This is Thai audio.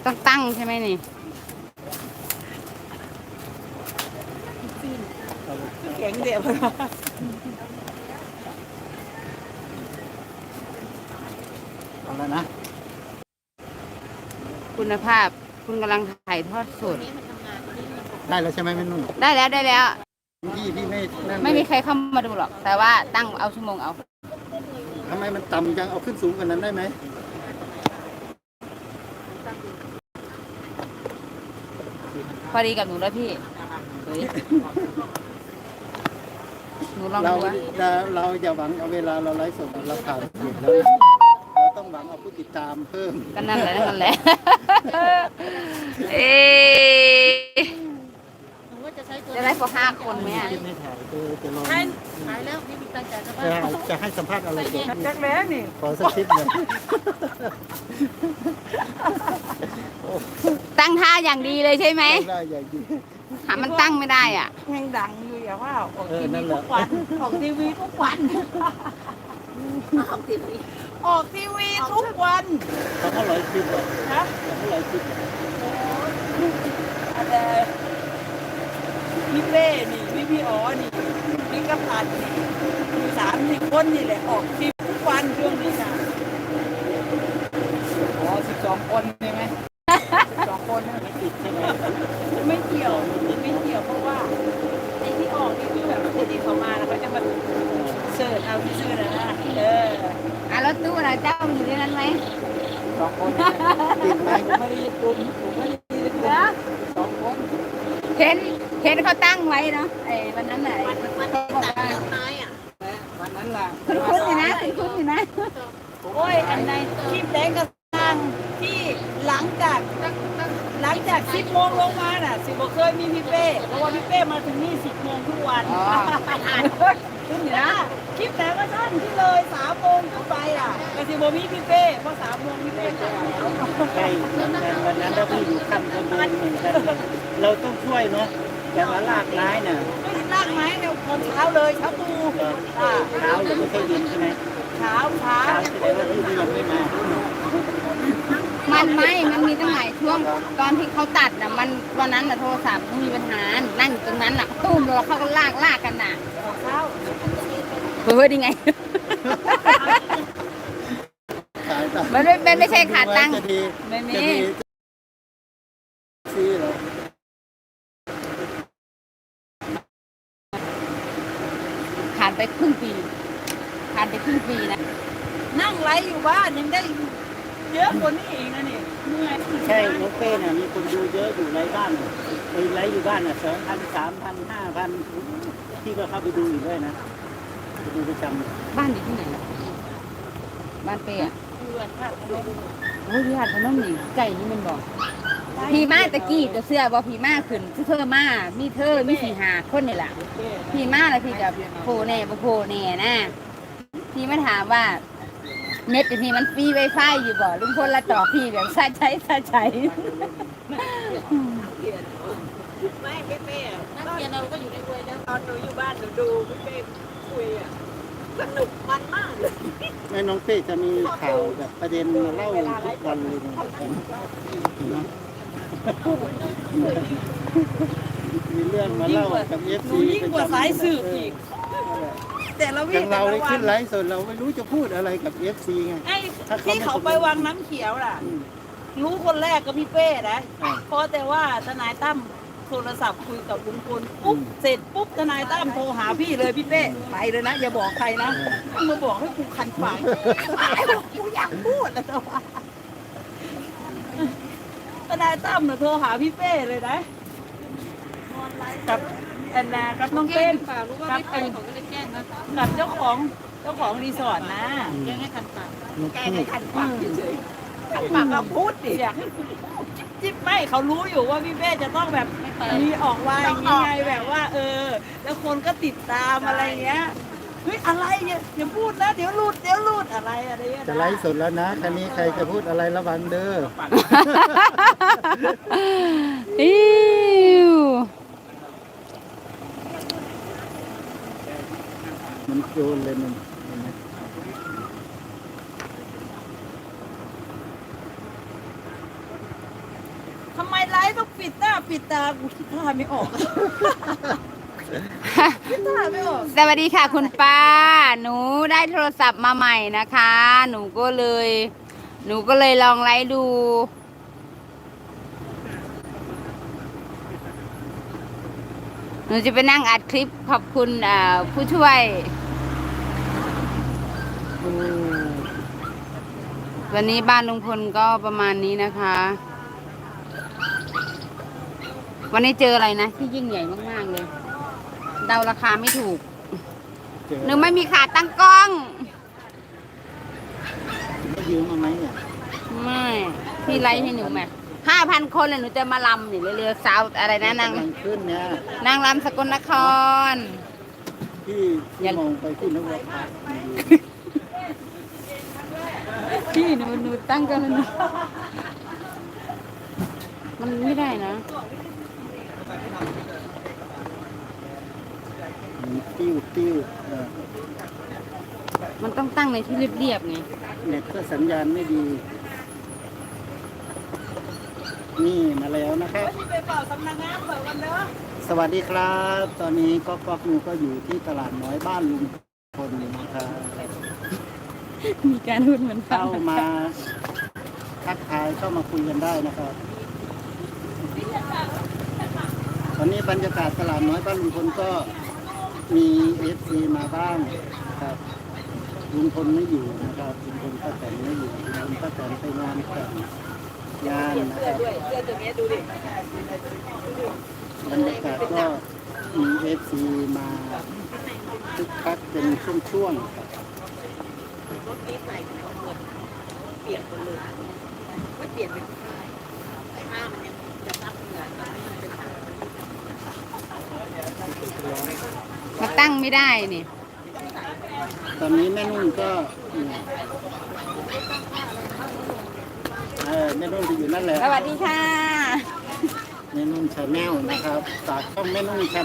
มันต้องตั้งใช่ไหมนี่แข็งเดียวเอาแล้วนะ คุณภาพคุณกำลังถ่ายทอดสด ได้แล้วใช่ไหมแม่นุ่นได้แล้วได้แล้ว พี่พี่ไม่นั่นเลยไม่มีใครเข้ามาดูหรอก แต่ว่าตั้งเอาชั่วโมงเอา ทำไมมันต่ำจังเอาขึ้นสูงกว่านั้นได้ไหม พอดีกับหนูแล้วพี่เฮ้ยหนูลองเราดูว่าเราเราอย่าหวังเอาเวลาเราไลฟ์สดเราข่าวเสร็จแล้วนะเราต้องหวังเอาผู้ติดตามเพิ่มก็นั่นแหละนั่นแหละ เอ๊ะจะได้พอห้าคนไหมอะ ไม่ถ่ายเออจะลอง ใช่หายแล้วพี่มีตังค์ จ่ายนะจะจะให้สัมภาษณ์อะไรเกี่ยวกับจักแล้วนี่ขอสักคลิปหน่อยตั้งท่าอย่างดีเลยใช่ไหมได้อย่างดีหามันตั้งไม่ได้อะแห่งดังอยู่อย่าว่าออกเออทีนั่วีนแหละทุกวันออกทีวีทุกวันออกทีวีออกทีวีทุกวันเขาก็ร้อยคลิปหรอกนะเขาก็ร้อยคลิปหรอกอะไรพี่เป้นี่พี่พี่อ๋อนี่พี่กระพันนี่มี สามสิบคนนี่แหละออกทีวีทุกวันช่วงนี้นะอ๋อสิบสองคนใช่ไหมสองคนนะไม่ติดใช่ไหมไม่เกี่ยวไม่เกี่ยวเพราะว่าไอ้ที่ออกนี่คือแบบคนที่เขามาแล้วเขาจะมาเสิร์ชเอาที่ชื่อนะนะเอออะรถตู้นะเจ้าอยู่ในนั้นไหมสองคนติดไหมผมไม่ได้ยินกลุ่มผมไม่ได้ยินกลุ่เหรอมสองคนเห็นเห็นเขาตั้งไว้เนาะไอ้วันนั้นไหนวันที่ตัดต้ นไม้อะวันนั้นล่ะคุ้นๆอยู่นะคุ้นๆอยู่นะ โอ้ยอันไหนคลิปแดงกระซังที่หลังจากหลังจากสิบโมงลงมาน่ะ สิบเคยมีพี่เป้เพราะว่าพี่เป้มาถึงนี่สิบโมงทุกวันอ๋อขึ้นอยู่นะคลิปแดงกระซังที่เลยสามโมงขึ้นไปอะแต่สิบโมงมีพี่เป้เพราะสามโมงพี่เป้กลับแล้วใช่วันนั้นวันนั้นเราพี่อยู่ค่ำกันบนเหมือนกันเราต้องช่วยเนาะ แต่ว่าลากร้น่ะไม่ได้ลากไม้เนี่ยตอนเช้าเลยเช้าตู่เช้าหรือไม่ใช่เย็นใช่ไหมเช้าเช้าแสดงว่าพี่ยังไม่มามันไม่ มันมีตั้งหลายช่วง ตอนที่เขาตัดน่ะ มันวันนั้นน่ะโทรศัพท์มันมีปัญหา นั่งอยู่ตรงนั้นน่ะตุ้มแล้วเขาก็ลากลากกันน่ะเช้าเฮ้ยดีไง ขายตังค์มันไม่ไม่ไม่ใช่ขาดตังค์ไม่มีจะดีซื้อเหรอ ขาด ไปครึ่งปีขาดไปครึ่งปีนะ นั่งไลฟ์อยู่บ้านยังได้เยอะกว่านี้อีกนะนี่เมื่อยใช่โอเคน่ะมีคนดูเยอะอยู่ในบ้านไปไลฟ์อยู่บ้านน่ะสองพันสามพันห้าพันพี่ก็เข้าไปดูอยู่ด้วยนะไปดูประจำบ้านอยู่ที่ไหนล่ะบ้านเป้อะเพื่อนค่ะไม่ดูโอ้ยพี่หัดพนมนี่ไก่นี่มันบอก พีมาตะกี้จะเสื้อบ่พีมาขึ้นเธอมามีเธอมีสีหาคนนี่แหละพีมาแล้วพี่กับโพแน่บ่โพแน่นะพี่มาถามว่า เน็ตที่มันฟรีไวไฟอยู่บ่ลุงพลละต่อพี่แบบซาใช้ซาใช้ไม่เป้เป้นักเรียนเราก็อยู่ในวัยแล้วตอนหนูอยู่บ้านหนูดูพี่เป้คุยอะสนุกมันมากเลยแม่น้องเป้จะมีข่าวแบบประเด็นมาเล่าทุกวันเลยนะเนาะ มีเรื่องมาเล่ากับเอฟหนูซียิ่งกว่าสายสืบอีก แต่เราอวิ่ย่างงแต่เราละได้วัขึ้นนไลฟ์สดเราไม่รู้จะพูดอะไรกับเอฟซีไง ไอ้ถ้าเขาที่เขาไปวังน้ำเขียวล่ะ อืมรู้คนแรกก็พี่เป้นะอ่า เพราะแต่ว่าทนายตั้มโทรศัพท์คุยกับลุงพลปุ๊บเสร็จปุ๊บทนายตั้มโทรหาพี่เลยพี่เป้ไปเลยนะอย่าบอกใครนะมึงมาบอกให้กูคันปากไอ้บอกกูอยากพูดนะแต่ว่า ทนายตั้มน่ะโทรหาพี่เป้เลยนะกับแอนนากับน้องเต้นกับไอ้กับเจ้าของเจ้าของรีสอร์ทนะแกให้คันปากแกให้คันปากเฉยๆคันปากก็พูดดิอยากให้กูจิ๊บไม่เขารู้อยู่ว่าพี่เป้จะต้องแบบมีออกมาอย่างนี้ไงแบบว่า เออ แล้วคนก็ติดตามอะไรเงี้ย เฮ้ยอะไรเนี่ยอย่าพูดนะเดี๋ยวหลุดเดี๋ยวหลุดอะไรอะไรเงี้ยจะไลฟ์สดแล้วนะคันนี้ใครจะพูดอะไรระวังเด้ออิ้วมันโยนเลยมันเห็นไหมทำไมไลฟ์ต้องปิดหน้าปิดตากูคิดท่าไม่ออก สวัสดีค่ะคุณป้า หนูได้โทรศัพท์มาใหม่นะคะ หนูก็เลย หนูก็เลยลองไลฟ์ดู หนูจะไปนั่งอัดคลิปขอบคุณผู้ช่วย วันนี้บ้านลุงพลก็ประมาณนี้นะคะ วันนี้เจออะไรนะ ที่ยิ่งใหญ่มาก ๆ เลย เดาราคาไม่ถูกเจอหนูไม่มีขาตั้งกล้อง ไม่ยืมมาไหมเนี่ย ไม่พี่ไลฟ์ให้หนูไหมห้าพันคนเลยหนูจะมาลำนี่เร็วๆสาวอะไรนะนางกำลังขึ้นเนี่ยนางลำสกลนครที่อย่าที่มองไปที่นวพัฒน์พี่หนูหนูตั้งกันเลยนะมันไม่ได้นะ ติ้วติ้วเออมันต้องตั้งในที่เรียบๆไงเน็ตก็สัญญาณไม่ดี นี่มาแล้วนะครับพี่ไปเป่าสำนักงานเปิดกันเด้อสวัสดีครับ ตอนนี้ก็ก๊อกนูก็อยู่ที่ตลาดน้อยบ้านลุงพลนะครับมีการพูดเหมือนเข้ามาทักทายเข้ามาคุยกันได้นะครับ ตอนนี้บรรยากาศตลาดน้อยบ้านลุงพลก็ มีเอฟซีมาบ้างครับลุงพลไม่อยู่นะครับลุงพลป้าแตนไม่อยู่ลุงพลป้าแตนไปงานแต่งงานนะครับเสื้อตัวนี้ดูดิบรรยากาศก็มีเอฟซีมาคึกคักเป็นช่วงๆครับรถนี้ใส่ของหมดเปลี่ยนหมดเลยไม่เปลี่ยนเป็นไอ้ห้ามันยังจะซับเหงื่อมันไม่เป็นทางมา ตั้งไม่ได้นี่ตอนนี้แม่นุ่นก็อืมเออแม่นุ่นจะอยู่นั่นแหละสวัสดีค่ะ แม่นุ่นชาแนลนะครับฝากช่องแม่นุ่นชา